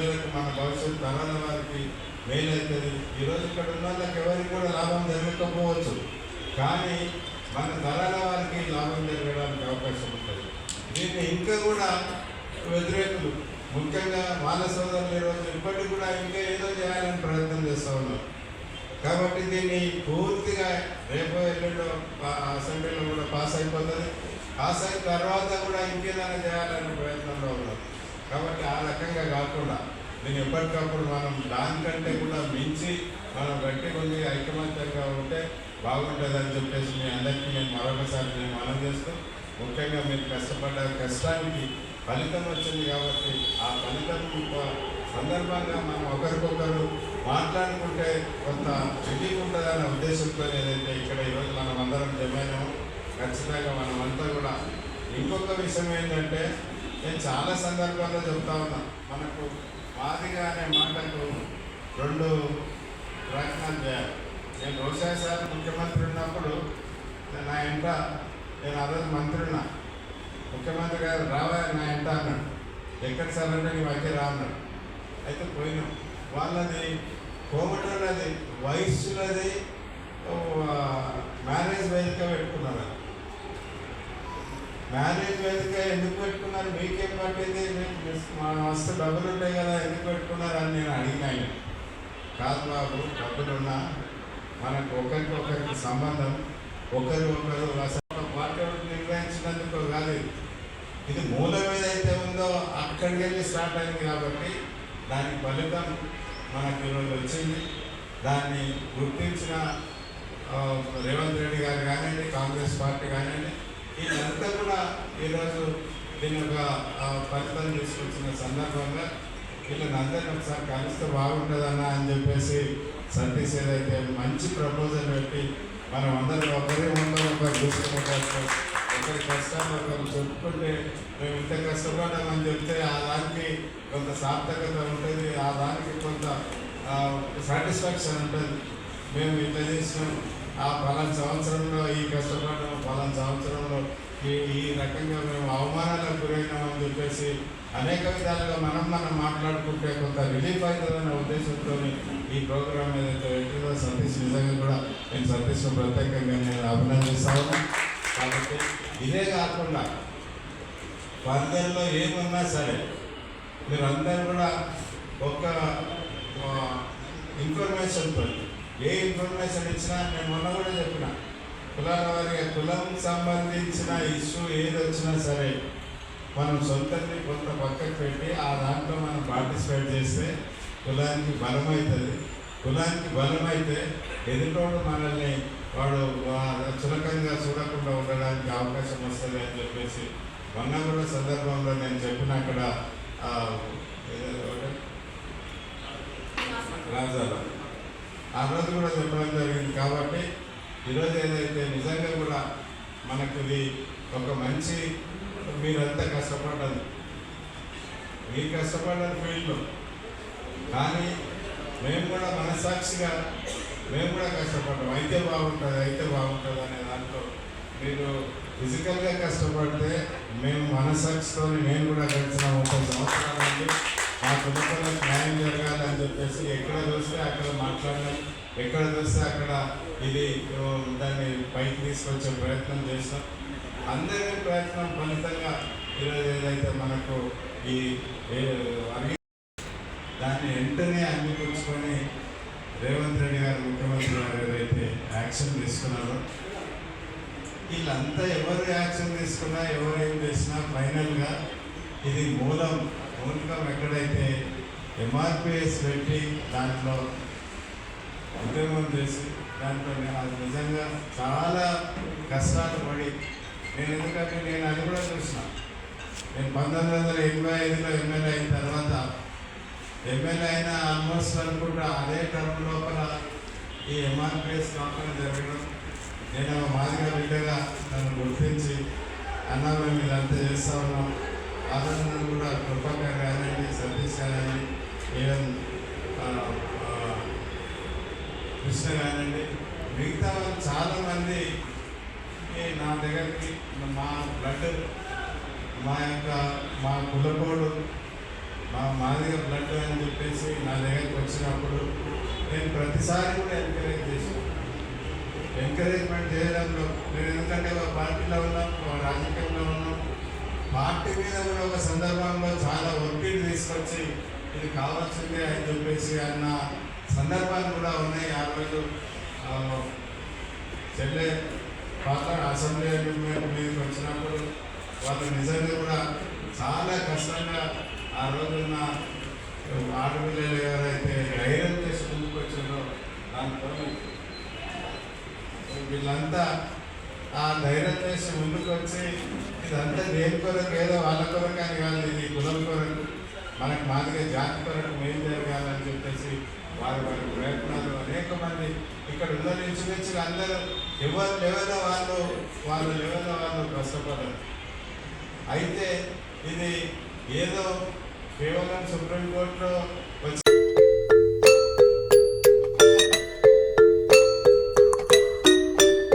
పిల్లలకు మన భవిష్యత్తు తరాల వారికి మెయిన్ ఈరోజు ఇక్కడ ఉన్న వాళ్ళకి ఎవరికి కూడా లాభం జరగకపోవచ్చు. కానీ మన తరాల వారికి లాభం జరగడానికి అవకాశం ఉంటుంది. దీన్ని ఇంకా కూడా వ్యతిరేకులు ముఖ్యంగా వాళ్ళ సోదరులు ఈరోజు ఇప్పటికి కూడా ఇంకా ఏదో చేయాలని ప్రయత్నం చేస్తూ ఉన్నారు. కాబట్టి దీన్ని పూర్తిగా రేపు ఎల్లుండో అసెంబ్లీలో కూడా పాస్ అయిపోతుంది. పాస్ అయిన తర్వాత కూడా ఇంకేదైనా చేయాలని కాబట్టి ఆ రకంగా కాకుండా నేను ఎప్పటికప్పుడు మనం దానికంటే కూడా మించి మనం గట్టి కొన్ని ఐకమత్యంగా ఉంటే బాగుంటుందని చెప్పేసి మీ అందరికీ నేను మరొకసారి నేను మనం చేస్తూ ముఖ్యంగా మీరు కష్టపడ్డ కష్టానికి ఫలితం వచ్చింది కాబట్టి ఆ ఫలితం సందర్భంగా మనం ఒకరికొకరు మాట్లాడుకుంటే కొంత రిలీఫ్ ఉంటుందన్న ఉద్దేశంతో ఏదైతే ఇక్కడ ఈరోజు మనం అందరం జమైనామో ఖచ్చితంగా మనం అంతా కూడా ఇంకొక విషయం ఏంటంటే నేను చాలా సందర్భాల్లో చెప్తా ఉన్నా. మనకు మాదిగా అనే మాటకు రెండు ప్రయత్నాలు చేయాలి. నేను రోషా సార్ ముఖ్యమంత్రి ఉన్నప్పుడు నా ఇంట నేను ఆ రోజు మంత్రి ఉన్నా. ముఖ్యమంత్రి గారు రావా నా ఇంట అన్నాడు. ఎక్కడ సార్ అంటే నీ అయితే రా అన్నాడు. అయితే పోయినాం. వాళ్ళది కోమటోళ్ళది వయస్సులది మ్యారేజ్ వేదిక పెట్టుకున్నారు మ్యారేజ్ వేదిక ఎందుకు పెట్టుకున్నారు? మీకేం పట్టింది? మీకు మా మస్తు డబ్బులు ఉంటాయి కదా ఎందుకు పెట్టుకున్నారు అని నేను అడిగినాయి కాదు బాబు డబ్బులున్నా మనకు ఒకరికి ఒకరికి సంబంధం ఒకరు ఒకరు అసలు పార్టీ నిర్వహించినందుకు కాదు ఇది. మూలం ఏదైతే ఉందో అక్కడికి వెళ్ళి స్టార్ట్ అయింది కాబట్టి దాని ఫలితం మనకు ఈరోజు వచ్చింది. దాన్ని గుర్తించిన రేవంత్ రెడ్డి గారు కానివ్వండి కాంగ్రెస్ పార్టీ కానివ్వండి వీళ్ళంతా కూడా ఈరోజు దీని ఒక ఫలితం తీసుకొచ్చిన సందర్భంగా వీళ్ళని అందరినీ ఒకసారి కలిస్తే బాగుంటుందన్నా అని చెప్పేసి సతీష్ ఏదైతే మంచి ప్రపోజల్ పెట్టి మనం అందరం ఒకరి ముందు ఒకరు చూసుకుంటారు. ఒకరి కష్టాలు ఒకరు చెప్పుకుంటే మేము ఇంత కష్టపడ్డామని చెప్తే ఆ దానికి కొంత సార్థకత ఉంటుంది ఆ దానికి కొంత సాటిస్ఫాక్షన్ ఉంటుంది. మేము ఇట్లా చేసినాం. ఆ పలానా సంవత్సరంలో ఈ కష్టపడ్డాము పలానా సంవత్సరంలో ఈ ఈ రకంగా మేము అవమానాలకు గురైనామని చెప్పేసి అనేక విధాలుగా మనం మనం మాట్లాడుకుంటే కొంత రిలీఫ్ అవుతుందనే ఉద్దేశంతో ఈ ప్రోగ్రామ్ ఏదైతే పెట్టిందో సతీష్ నిజంగా కూడా నేను సతీష్ ప్రత్యేకంగా నేను అభినందిస్తాను కాబట్టి ఇదే కాకుండా పందెల్లో ఏమున్నా సరే మీరు అందరూ కూడా ఒక ఇన్ఫర్మేషన్తో ఏ ఇన్ఫర్మేషన్ ఇచ్చినా నేను మొన్న కూడా చెప్పిన. కులాల వారికి కులం సంబంధించిన ఇష్యూ ఏది వచ్చినా సరే మనం సొంతని కొంత పక్కకు పెట్టి ఆ దాంట్లో మనం పార్టిసిపేట్ చేస్తే కులానికి బలం అవుతుంది కులానికి బలం అయితే ఎదుటోడు మనల్ని వాడు చులకంగా చూడకుండా ఉండడానికి అవకాశం వస్తుంది అని చెప్పేసి మొన్న కూడా సందర్భంలో నేను చెప్పిన అక్కడ ఆ, ఆ రోజు కూడా చెప్పడం జరిగింది కాబట్టి ఈరోజు ఏదైతే నిజంగా కూడా మనకు ఇది ఒక మంచి మీరంతా కష్టపడ్డది మీరు కష్టపడ్డారు ఫీల్డ్లో. కానీ మేము కూడా మనసాక్షిగా మేము కూడా కష్టపడ్డాం. అయితే బాగుంటుంది అయితే బాగుంటుంది అనే దాంట్లో మీరు ఫిజికల్గా కష్టపడితే మేము మనసాక్షితో మేము కూడా గడిచిన ముప్పై సంవత్సరాల నుండి మా కుటుంబాలకు న్యాయం జరగాలని చెప్పేసి ఎక్కడ చూస్తే అక్కడ మాట్లాడడం ఎక్కడ చూస్తే అక్కడ ఇది దాన్ని పైకి తీసుకొచ్చే ప్రయత్నం చేస్తాం. అందరి ప్రయత్నం ఫలితంగా ఈరోజు ఏదైతే మనకు ఈ దాన్ని వెంటనే అందిపుచ్చుకొని రేవంత్ రెడ్డి గారు ముఖ్యమంత్రి గారు ఏదైతే యాక్షన్ తీసుకున్నారో వీళ్ళంతా ఎవరు యాక్షన్ తీసుకున్నా ఎవరు ఏం చేసినా ఫైనల్గా ఇది మూలం మూలకం ఎక్కడైతే ఎంఆర్పిఎస్ పెట్టి దాంట్లో ఉద్యమం చేసి దాంట్లో నేను అది నిజంగా చాలా కష్టాలు పడి నేను ఎందుకంటే నేను అది కూడా చూసిన. నేను పంతొమ్మిది వందల ఎనభై ఐదులో ఎమ్మెల్యే అయిన తర్వాత ఎమ్మెల్యే అయిన ఆల్మోస్ట్ అనుకుంటా అదే టర్మ్ లోపల ఈ ఎంఆర్పిఎస్ కాకుండా జరగడం నేను ఒక మాదిగా బిడ్డగా నన్ను గుర్తించి అన్న మేము ఇదంతా చేస్తా ఉన్నాం. ఆదరణ కూడా కృపకర్ కానీ సతీష్ కానీ ఈవెన్ కృష్ణ కానివ్వండి మిగతా వాళ్ళు చాలామంది ఈ నా దగ్గరికి మా బ్లడ్ మా యొక్క మా కులకోడు మా మాదిగ బ్లడ్ అని చెప్పేసి నా దగ్గరికి వచ్చినప్పుడు నేను ప్రతిసారి కూడా ఎంకరేజ్ చేశాను. ఎంకరేజ్మెంట్ చేయడంలో నేను ఎందుకంటే ఒక పార్టీలో ఉన్నాం ఒక రాజకీయంలో ఉన్నాం. పార్టీ మీద కూడా ఒక సందర్భంలో చాలా ఒత్తిడి తీసుకొచ్చి ఇది కావాల్సిందే అని చెప్పేసి అన్న సందర్భాలు కూడా ఉన్నాయి. ఆ రోజు ఆ, చెల్లె పాత అసెంబ్లీ మీకు వచ్చినప్పుడు వాళ్ళు నిజంగా కూడా చాలా కష్టంగా ఆ రోజున ఆడపిల్లలు ఎవరైతే ధైర్యం చేసి ముందుకు వచ్చారో దాంతో వీళ్ళంతా ఆ ధైర్యం చేసి ముందుకు వచ్చి ఇదంతా దేని కొరకు? ఏదో వాళ్ళ కొరకు అని కాదు ఇది కులం కొరకు మనకు మాదిగా జాతి కొరకు ఏం జరగాలని చెప్పేసి వారి వారి ప్రయత్నాలు అనేక మంది ఇక్కడ ఉన్న ఇంచుమించు అందరూ ఎవరు లెవెల్లో వాళ్ళు వాళ్ళు లెవెల్లో వాళ్ళు కష్టపడరు. అయితే ఇది ఏదో కేవలం సుప్రీంకోర్టులో వచ్చి